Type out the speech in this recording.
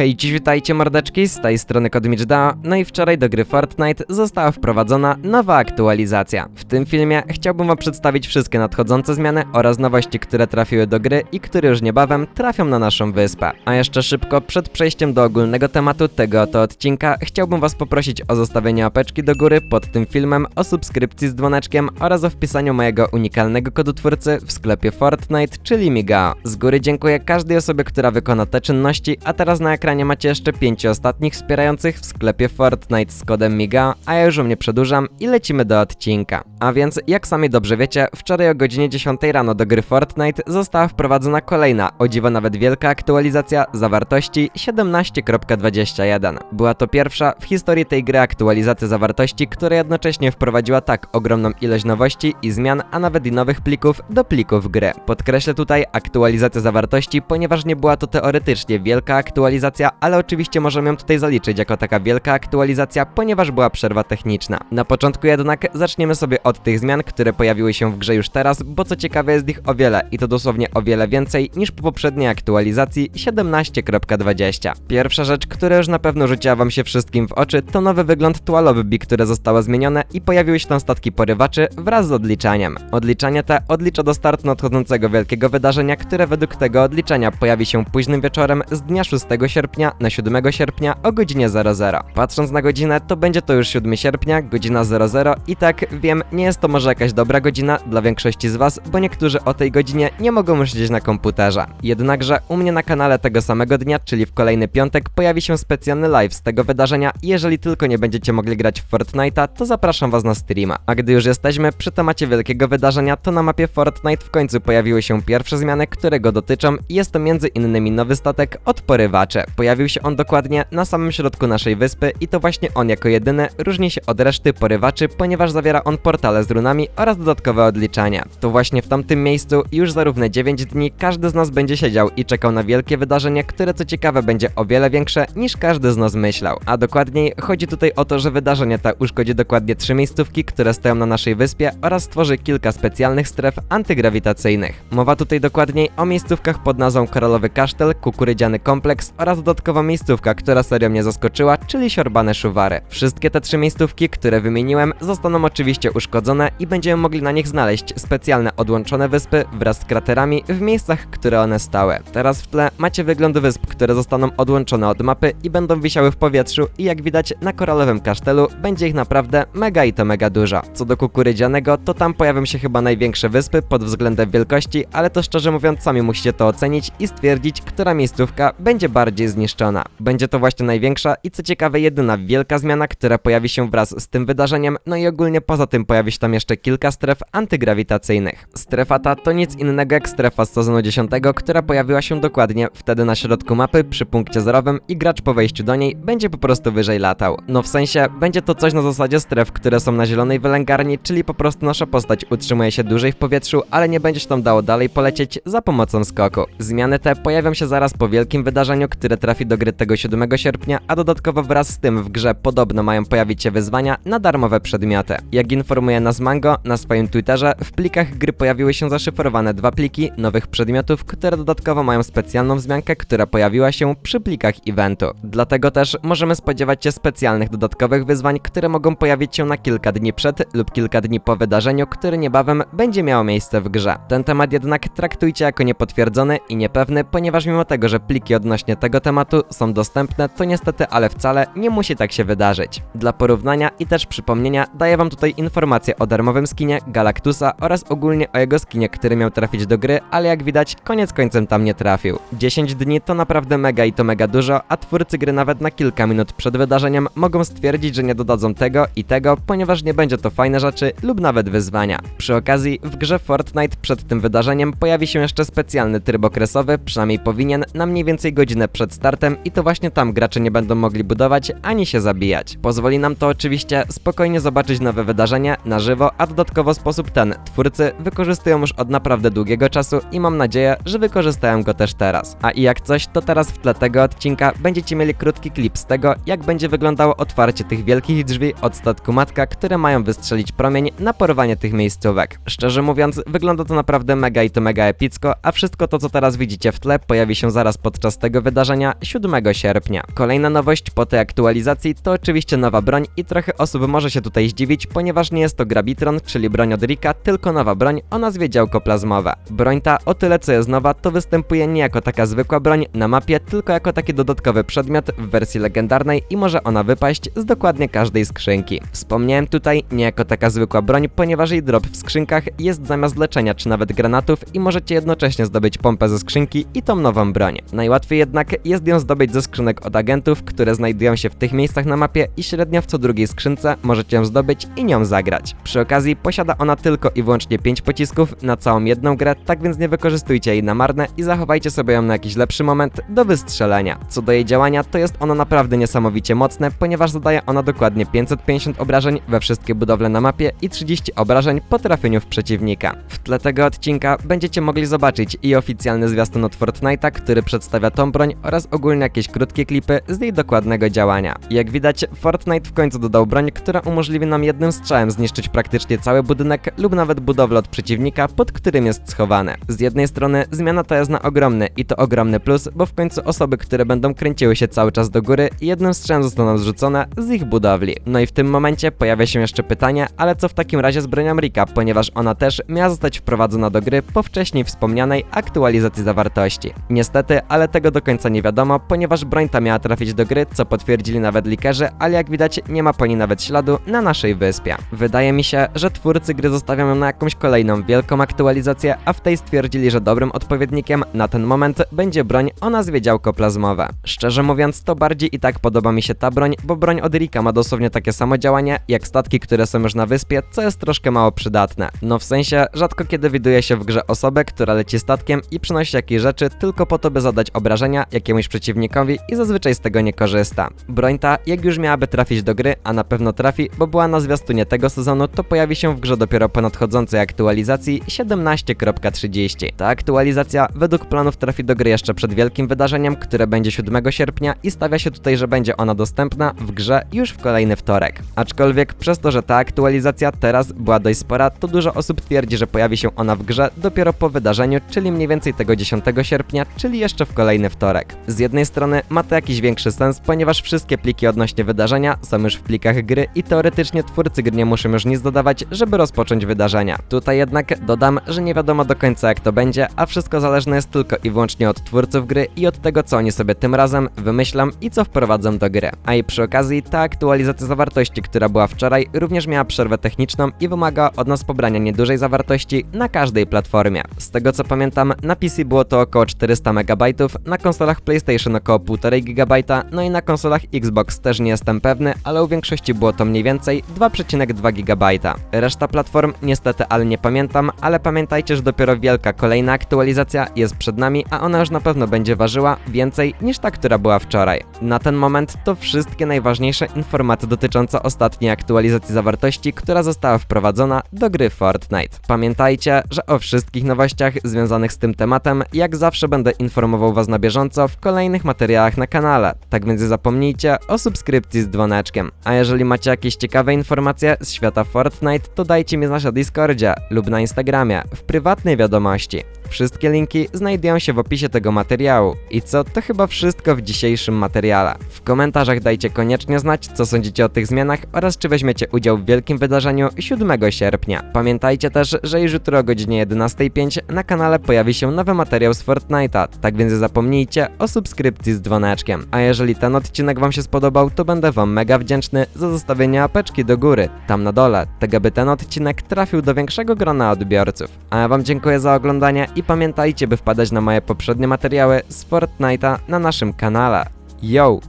Hej, dziś witajcie mordeczki, z tej strony Kodmicz.da, no i wczoraj do gry Fortnite została wprowadzona nowa aktualizacja. W tym filmie chciałbym wam przedstawić wszystkie nadchodzące zmiany oraz nowości, które trafiły do gry i które już niebawem trafią na naszą wyspę. A jeszcze szybko, przed przejściem do ogólnego tematu tego oto odcinka, chciałbym was poprosić o zostawienie łapeczki do góry pod tym filmem, o subskrypcji z dzwoneczkiem oraz o wpisaniu mojego unikalnego kodu twórcy w sklepie Fortnite, czyli Miga. Z góry dziękuję każdej osobie, która wykona te czynności, a teraz na ekranie macie jeszcze pięciu ostatnich wspierających w sklepie Fortnite z kodem MIGA, a ja już mnie przedłużam i lecimy do odcinka. A więc, jak sami dobrze wiecie, wczoraj o godzinie 10 rano do gry Fortnite została wprowadzona kolejna, o dziwo nawet wielka aktualizacja zawartości 17.21. Była to pierwsza w historii tej gry aktualizacja zawartości, która jednocześnie wprowadziła tak ogromną ilość nowości i zmian, a nawet i nowych plików do plików gry. Podkreślę tutaj aktualizację zawartości, ponieważ nie była to teoretycznie wielka aktualizacja, ale oczywiście możemy ją tutaj zaliczyć jako taka wielka aktualizacja, ponieważ była przerwa techniczna. Na początku jednak zaczniemy sobie od tych zmian, które pojawiły się w grze już teraz, bo co ciekawe jest ich o wiele i to dosłownie o wiele więcej niż po poprzedniej aktualizacji 17.20. Pierwsza rzecz, która już na pewno rzuciła wam się wszystkim w oczy, to nowy wygląd tualowy B, które zostało zmienione i pojawiły się tam statki porywaczy wraz z odliczaniem. Odliczanie te odlicza do startu nadchodzącego wielkiego wydarzenia, które według tego odliczenia pojawi się późnym wieczorem z dnia 6 sierpnia na 7 sierpnia o godzinie 00. Patrząc na godzinę, to będzie to już 7 sierpnia, godzina 00 i tak wiem, nie jest to może jakaś dobra godzina dla większości z was, bo niektórzy o tej godzinie nie mogą już siedzieć na komputerze. Jednakże u mnie na kanale tego samego dnia, czyli w kolejny piątek, pojawi się specjalny live z tego wydarzenia i jeżeli tylko nie będziecie mogli grać w Fortnite'a, to zapraszam was na streama. A gdy już jesteśmy przy temacie wielkiego wydarzenia, to na mapie Fortnite w końcu pojawiły się pierwsze zmiany, które go dotyczą i jest to między innymi nowy statek od porywacze. Pojawił się on dokładnie na samym środku naszej wyspy i to właśnie on jako jedyny różni się od reszty porywaczy, ponieważ zawiera on portale z runami oraz dodatkowe odliczania. To właśnie w tamtym miejscu już za równe 9 dni każdy z nas będzie siedział i czekał na wielkie wydarzenie, które co ciekawe będzie o wiele większe niż każdy z nas myślał. A dokładniej chodzi tutaj o to, że wydarzenie te uszkodzi dokładnie trzy miejscówki, które stoją na naszej wyspie oraz stworzy kilka specjalnych stref antygrawitacyjnych. Mowa tutaj dokładniej o miejscówkach pod nazwą Koralowy Kasztel, Kukurydziany Kompleks oraz dodatkowa miejscówka, która serio mnie zaskoczyła, czyli Siorbane Szuwary. Wszystkie te trzy miejscówki, które wymieniłem, zostaną oczywiście uszkodzone i będziemy mogli na nich znaleźć specjalne odłączone wyspy wraz z kraterami w miejscach, które one stały. Teraz w tle macie wygląd wysp, które zostaną odłączone od mapy i będą wisiały w powietrzu i jak widać na koralowym kasztelu będzie ich naprawdę mega i to mega dużo. Co do kukurydzianego, to tam pojawią się chyba największe wyspy pod względem wielkości, ale to szczerze mówiąc sami musicie to ocenić i stwierdzić, która miejscówka będzie bardziej zniszczona. Będzie to właśnie największa i co ciekawe jedyna wielka zmiana, która pojawi się wraz z tym wydarzeniem, no i ogólnie poza tym pojawi się tam jeszcze kilka stref antygrawitacyjnych. Strefa ta to nic innego jak strefa z sezonu 10, która pojawiła się dokładnie wtedy na środku mapy przy punkcie zerowym i gracz po wejściu do niej będzie po prostu wyżej latał. No w sensie będzie to coś na zasadzie stref, które są na zielonej wylęgarni, czyli po prostu nasza postać utrzymuje się dłużej w powietrzu, ale nie będzie się tam dało dalej polecieć za pomocą skoku. Zmiany te pojawią się zaraz po wielkim wydarzeniu, które trafi do gry tego 7 sierpnia, a dodatkowo wraz z tym w grze podobno mają pojawić się wyzwania na darmowe przedmioty. Jak informuje nas Mango na swoim Twitterze, w plikach gry pojawiły się zaszyfrowane dwa pliki nowych przedmiotów, które dodatkowo mają specjalną wzmiankę, która pojawiła się przy plikach eventu. Dlatego też możemy spodziewać się specjalnych dodatkowych wyzwań, które mogą pojawić się na kilka dni przed lub kilka dni po wydarzeniu, które niebawem będzie miało miejsce w grze. Ten temat jednak traktujcie jako niepotwierdzony i niepewny, ponieważ mimo tego, że pliki odnośnie tego tematu są dostępne, to niestety, ale wcale nie musi tak się wydarzyć. Dla porównania i też przypomnienia daję wam tutaj informację o darmowym skinie Galactusa oraz ogólnie o jego skinie, który miał trafić do gry, ale jak widać, koniec końcem tam nie trafił. 10 dni to naprawdę mega i to mega dużo, a twórcy gry nawet na kilka minut przed wydarzeniem mogą stwierdzić, że nie dodadzą tego i tego, ponieważ nie będzie to fajne rzeczy lub nawet wyzwania. Przy okazji, w grze Fortnite przed tym wydarzeniem pojawi się jeszcze specjalny tryb okresowy, przynajmniej powinien, na mniej więcej godzinę przed startem i to właśnie tam gracze nie będą mogli budować ani się zabijać. Pozwoli nam to oczywiście spokojnie zobaczyć nowe wydarzenie na żywo, a dodatkowo sposób ten twórcy wykorzystują już od naprawdę długiego czasu i mam nadzieję, że wykorzystają go też teraz. A i jak coś, to teraz w tle tego odcinka będziecie mieli krótki klip z tego, jak będzie wyglądało otwarcie tych wielkich drzwi od statku Matka, które mają wystrzelić promień na porwanie tych miejscówek. Szczerze mówiąc, wygląda to naprawdę mega i to mega epicko, a wszystko to, co teraz widzicie w tle, pojawi się zaraz podczas tego wydarzenia dnia 7 sierpnia. Kolejna nowość po tej aktualizacji to oczywiście nowa broń i trochę osób może się tutaj zdziwić, ponieważ nie jest to Grabitron, czyli broń od Rika, tylko nowa broń o nazwie działko plazmowe. Broń ta o tyle co jest nowa, to występuje nie jako taka zwykła broń na mapie, tylko jako taki dodatkowy przedmiot w wersji legendarnej i może ona wypaść z dokładnie każdej skrzynki. Wspomniałem tutaj nie jako taka zwykła broń, ponieważ jej drop w skrzynkach jest zamiast leczenia czy nawet granatów i możecie jednocześnie zdobyć pompę ze skrzynki i tą nową broń. Najłatwiej jednak jest ją zdobyć ze skrzynek od agentów, które znajdują się w tych miejscach na mapie i średnio w co drugiej skrzynce możecie ją zdobyć i nią zagrać. Przy okazji posiada ona tylko i wyłącznie 5 pocisków na całą jedną grę, tak więc nie wykorzystujcie jej na marne i zachowajcie sobie ją na jakiś lepszy moment do wystrzelenia. Co do jej działania, to jest ono naprawdę niesamowicie mocne, ponieważ zadaje ona dokładnie 550 obrażeń we wszystkie budowle na mapie i 30 obrażeń po trafieniu w przeciwnika. W tle tego odcinka będziecie mogli zobaczyć i oficjalny zwiastun od Fortnite'a, który przedstawia tą broń oraz ogólnie jakieś krótkie klipy z jej dokładnego działania. Jak widać, Fortnite w końcu dodał broń, która umożliwi nam jednym strzałem zniszczyć praktycznie cały budynek lub nawet budowlę od przeciwnika, pod którym jest schowany. Z jednej strony zmiana ta jest na ogromny i to ogromny plus, bo w końcu osoby, które będą kręciły się cały czas do góry, jednym strzałem zostaną zrzucone z ich budowli. No i w tym momencie pojawia się jeszcze pytanie, ale co w takim razie z bronią Rika, ponieważ ona też miała zostać wprowadzona do gry po wcześniej wspomnianej aktualizacji zawartości. Niestety, ale tego do końca nie wiadomo, ponieważ broń ta miała trafić do gry, co potwierdzili nawet likerzy, ale jak widać nie ma po niej nawet śladu na naszej wyspie. Wydaje mi się, że twórcy gry zostawią ją na jakąś kolejną wielką aktualizację, a w tej stwierdzili, że dobrym odpowiednikiem na ten moment będzie broń o nazwie działko plazmowe. Szczerze mówiąc, to bardziej i tak podoba mi się ta broń, bo broń od Rika ma dosłownie takie samo działanie jak statki, które są już na wyspie, co jest troszkę mało przydatne. No w sensie, rzadko kiedy widuje się w grze osobę, która leci statkiem i przynosi jakieś rzeczy tylko po to, by zadać obrażenia jakiemuś przeciwnikowi i zazwyczaj z tego nie korzysta. Broń ta, jak już miałaby trafić do gry, a na pewno trafi, bo była na zwiastunie tego sezonu, to pojawi się w grze dopiero po nadchodzącej aktualizacji 17.30. Ta aktualizacja według planów trafi do gry jeszcze przed wielkim wydarzeniem, które będzie 7 sierpnia i stawia się tutaj, że będzie ona dostępna w grze już w kolejny wtorek. Aczkolwiek przez to, że ta aktualizacja teraz była dość spora, to dużo osób twierdzi, że pojawi się ona w grze dopiero po wydarzeniu, czyli mniej więcej tego 10 sierpnia, czyli jeszcze w kolejny wtorek. Z jednej strony ma to jakiś większy sens, ponieważ wszystkie pliki odnośnie wydarzenia są już w plikach gry i teoretycznie twórcy gry nie muszą już nic dodawać, żeby rozpocząć wydarzenia. Tutaj jednak dodam, że nie wiadomo do końca jak to będzie, a wszystko zależne jest tylko i wyłącznie od twórców gry i od tego co oni sobie tym razem wymyślą i co wprowadzą do gry. A i przy okazji ta aktualizacja zawartości, która była wczoraj, również miała przerwę techniczną i wymaga od nas pobrania niedużej zawartości na każdej platformie. Z tego co pamiętam, na PC było to około 400 MB, na konsolach PlayStation około 1,5 GB, no i na konsolach Xbox też nie jestem pewny, ale u większości było to mniej więcej 2,2 GB. Reszta platform niestety ale nie pamiętam, ale pamiętajcie, że dopiero wielka kolejna aktualizacja jest przed nami, a ona już na pewno będzie ważyła więcej niż ta, która była wczoraj. Na ten moment to wszystkie najważniejsze informacje dotyczące ostatniej aktualizacji zawartości, która została wprowadzona do gry Fortnite. Pamiętajcie, że o wszystkich nowościach związanych z tym tematem, jak zawsze będę informował Was na bieżąco w kolejnych materiałach na kanale, tak więc zapomnijcie o subskrypcji z dzwoneczkiem. A jeżeli macie jakieś ciekawe informacje z świata Fortnite, to dajcie mi znać na Discordzie lub na Instagramie w prywatnej wiadomości. Wszystkie linki znajdują się w opisie tego materiału. I co, to chyba wszystko w dzisiejszym materiale. W komentarzach dajcie koniecznie znać, co sądzicie o tych zmianach oraz czy weźmiecie udział w wielkim wydarzeniu 7 sierpnia. Pamiętajcie też, że już jutro o godzinie 11.05 na kanale pojawi się nowy materiał z Fortnite'a, tak więc zapomnijcie o subskrypcji z dzwoneczkiem. A jeżeli ten odcinek Wam się spodobał, to będę Wam mega wdzięczny za zostawienie apeczki do góry, tam na dole, tak aby ten odcinek trafił do większego grona odbiorców. A ja Wam dziękuję za oglądanie i pamiętajcie, by wpadać na moje poprzednie materiały z Fortnite'a na naszym kanale. Yo!